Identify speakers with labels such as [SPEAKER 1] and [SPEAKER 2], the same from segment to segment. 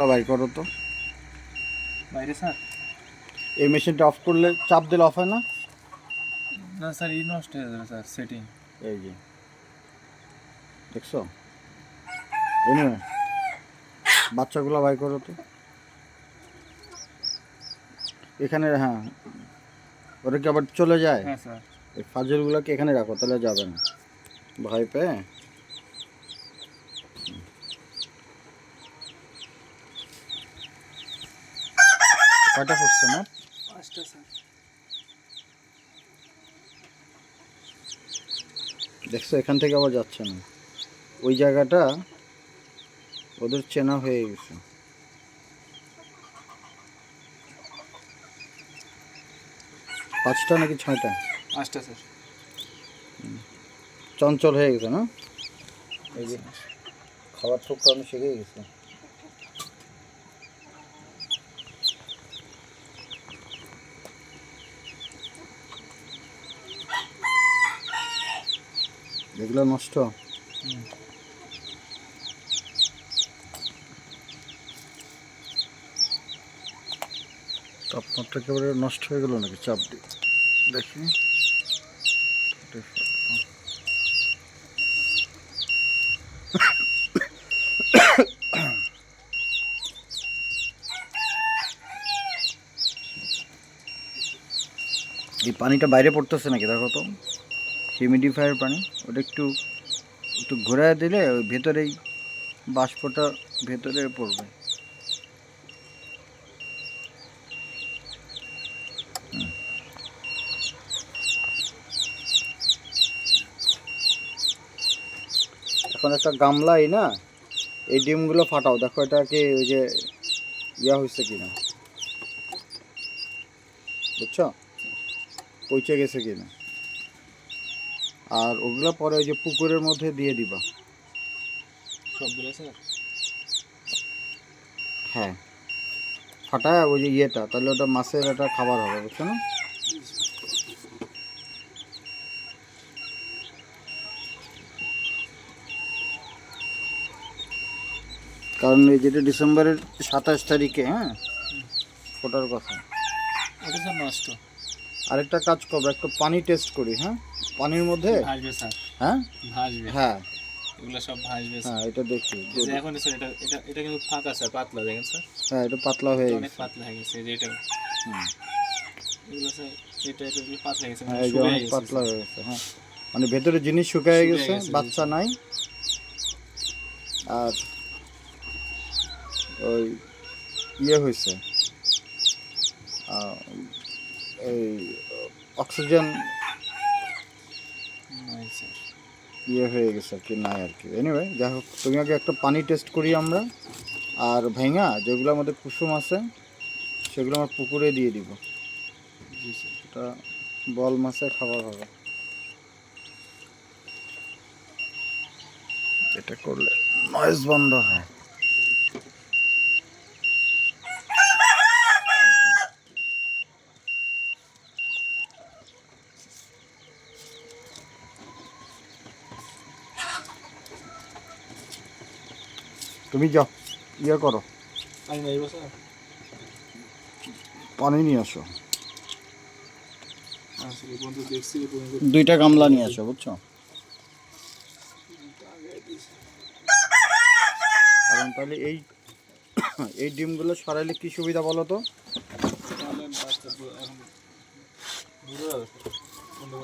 [SPEAKER 1] By করো তো।
[SPEAKER 2] বাইরে স্যার।
[SPEAKER 1] এই মেশিনটা অফ করলে চাপ দিলে অফ হয় না?
[SPEAKER 2] না স্যার ই নষ্ট হয়ে যাবে স্যার সেটিং
[SPEAKER 1] এই যে। দেখছ? এনিওয়ে বাচ্চাগুলো বাই করো তো। এখানে হ্যাঁ। ওরা কি আবার চলে যায়?
[SPEAKER 2] হ্যাঁ স্যার।
[SPEAKER 1] এই ফাজলগুলোকে এখানে রাখো তাহলে যাবে না। ভয় পেয়ে? কয়টা ফুটছে আমার
[SPEAKER 2] পাঁচটা স্যার।
[SPEAKER 1] দেখছ এখান থেকে আবার যাচ্ছে না। ওই জায়গাটা ওদের চেনা হয়ে গেছে। পাঁচটা নাকি ছয়টা?
[SPEAKER 2] পাঁচটা স্যার।
[SPEAKER 1] চঞ্চল হয়ে গেছে না? এই যে খাবার ঠোক কারণে শিখে গেছে। এগুলো নষ্ট? তাপমাত্রা একেবারে নষ্ট হয়ে গেল নাকি চাপ দিয়ে? দেখি। এই পানিটা বাইরে পড়তেছে নাকি, দেখো তো। হিউমিডিফায়ার পানি, ওটা একটু একটু ঘোরায় দিলে ওই ভেতরেই বাষ্পটা ভেতরে পড়বে। এখন একটা গামলাই না, এই ডিমগুলো ফাটাও, দেখো এটা কি ওই যে ইয়া হয়েছে কিনা। বুঝছ? পৌঁছে গেছে কিনা। আর ওগুলো পরে ওই যে পুকুরের মধ্যে দিয়ে দিবা।
[SPEAKER 2] সবগুলো স্যার
[SPEAKER 1] হ্যাঁ। ফাটায় ওই যে ইয়েটা তাহলে ওটা মাছের একটা খাবার হবে বুঝছ না? কারণ এই যেটা ডিসেম্বরের সাতাশ তারিখে হ্যাঁ? ফোটার কথা।
[SPEAKER 2] নষ্ট।
[SPEAKER 1] আরেকটা কাজ করব একটু পানি টেস্ট করি হ্যাঁ? পানির মধ্যে?
[SPEAKER 2] ভাসবে স্যার।
[SPEAKER 1] হ্যাঁ?
[SPEAKER 2] ভাসবে
[SPEAKER 1] হ্যাঁ।
[SPEAKER 2] এগুলো সব ভাসবে
[SPEAKER 1] হ্যাঁ এটা দেখি
[SPEAKER 2] এখন স্যার এটা এটা এটা কিন্তু ফাঁকা স্যার পাতলা দেখেন স্যার।
[SPEAKER 1] হ্যাঁ এটা পাতলা হয়ে
[SPEAKER 2] অনেক
[SPEAKER 1] গেছে।
[SPEAKER 2] পাতলা হয়ে গেছে যে এটা।
[SPEAKER 1] হুম।
[SPEAKER 2] এগুলো স্যার এটা এগুলো পাতলা হয়ে গেছে
[SPEAKER 1] হ্যাঁ
[SPEAKER 2] মানে
[SPEAKER 1] এই যে
[SPEAKER 2] শুকিয়ে
[SPEAKER 1] অনেক
[SPEAKER 2] গেছে,
[SPEAKER 1] পাতলা হয়ে গেছে হ্যাঁ। মানে ভেতরে জিনিস শুকায় গেছে, বাচ্চা নাই। আর ওই ইয়ে হয়েছে এই অক্সিজেন
[SPEAKER 2] নাই স্যার
[SPEAKER 1] ইয়ে হয়ে গেছে আর কি, নাই আর কি। এনিওয়ে যাই হোক, তুমি আগে একটা পানি টেস্ট করি আমরা। আর ভেঙা, যেগুলো আমাদের কুসুম আছে, সেগুলো আমার পুকুরে দিয়ে দিব। এটা বল মাছের খাবার হবে। এটা করলে নয়েজ বন্ধ হয়। তুমি যাও ইয়ে করো। পানি নিয়ে আসো। দুইটা গামলা নিয়ে আসো বুঝছ? কারণ তাহলে এই এই ডিমগুলো সরাইলে কি সুবিধা বলো তো?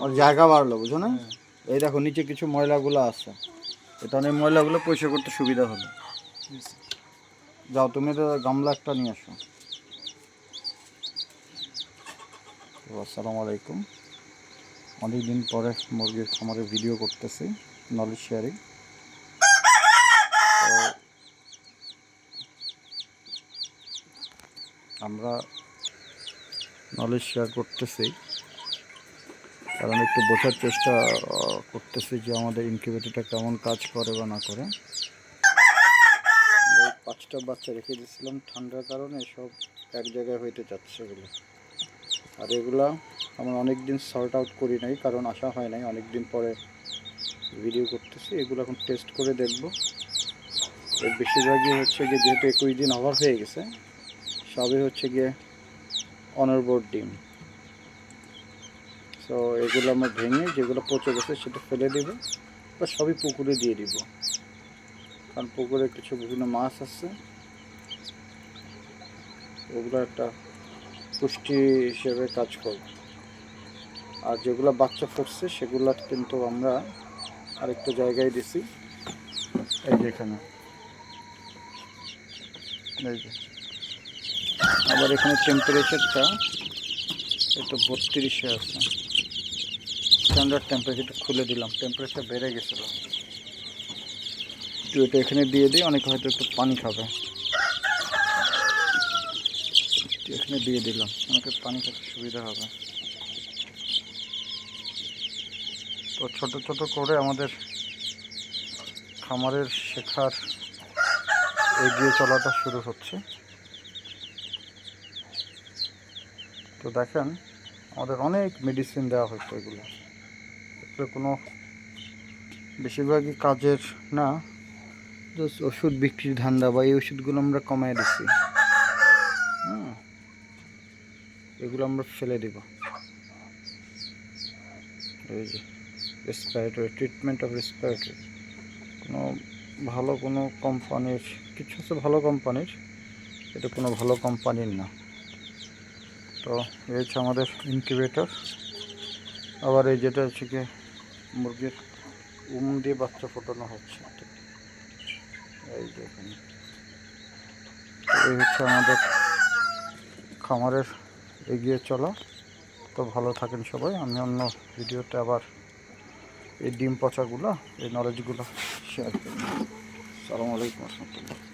[SPEAKER 1] আর জায়গা বাড়লো বুঝো না?
[SPEAKER 2] হ্যাঁ।
[SPEAKER 1] এই দেখো নিচে কিছু ময়লাগুলো আছে। এটা অনেক ময়লাগুলো পরিষ্কার করতে সুবিধা হলো। যাও, তুমি তো গামলা একটা নিয়ে আসো। আসসালামু আলাইকুম। অনেক দিন পরে মুরগির খামারে ভিডিও করতেছি নলেজ শেয়ারিং আমরা নলেজ শেয়ার করতেছি, কারণ একটু বোঝার চেষ্টা করতেছি যে আমাদের ইনকিউবেটরটা কেমন কাজ করে বা না করে। পাঁচটা বাচ্চা রেখে দিয়েছিলাম। ঠান্ডার কারণে সব এক জায়গায় হইতে যাচ্ছে এগুলো। আর এগুলা আমরা অনেক দিন সর্ট আউট করি নাই, কারণ আসা হয় নাই। অনেক দিন পরে ভিডিও করতেছি। এগুলো এখন টেস্ট করে দেখব। এর বেশিরভাগই হচ্ছে গিয়ে যেহেতু একুশ দিন ওভার হয়ে গেছে, সবই হচ্ছে গিয়ে অনরবোর্ড ডিম সো এগুলো আমরা ভেঙে যেগুলো পচে গেছে সেটা ফেলে দেব বা সবই পুকুরে দিয়ে দিব। কারণ পুকুরে কিছু বিভিন্ন মাছ আছে। ওগুলো একটা পুষ্টি হিসেবে কাজ করবে আর যেগুলো বাচ্চা ফুটছে সেগুলো কিন্তু আমরা আরেকটা জায়গায় দিছি। এই যে এখানে। এই যে। আবার এখানে টেম্পারেচারটা একটু বত্রিশে আছে। স্ট্যান্ডার্ড টেম্পারেচারটা খুলে দিলাম। টেম্পারেচার বেড়ে গেছিল। তো এটা এখানে দিয়ে দিই, অনেকে হয়তো একটু পানি খাবে। এখানে দিয়ে দিলাম, অনেকে পানি খেতে সুবিধা হবে। তো ছোট ছোট করে আমাদের খামারের শেখার এগিয়ে চলাটা শুরু হচ্ছে। তো দেখেন, আমাদের অনেক মেডিসিন দেওয়া হচ্ছে এগুলো। এগুলো কোনো বেশিরভাগই কাজের না ওষুধ বিক্রির ধান্দা বা এই ওষুধগুলো আমরা কমায় দিচ্ছি হুম এগুলো আমরা ফেলে দেব। এই যে রেসপিরেটরি ট্রিটমেন্ট অফ রেসপিরেটরি কোনো ভালো কোনো কোম্পানির কিছু আছে ভালো কোম্পানির এটা কোনো ভালো কোম্পানির না। তো এই হচ্ছে আমাদের ইনকিউবেটর আবার এই যেটা হচ্ছে কি, মুরগির উম দিয়ে বাচ্চা ফোটানো হচ্ছে। এই দেখুন এই হচ্ছে আমাদের খামারের এগিয়ে চলা। তো ভালো থাকেন সবাই, আমি অন্য ভিডিওতে আবার এই ডিম পচাগুলো, এই নলেজগুলো শেয়ার করি সালাম আলাইকুম রহমতুল্লাহ।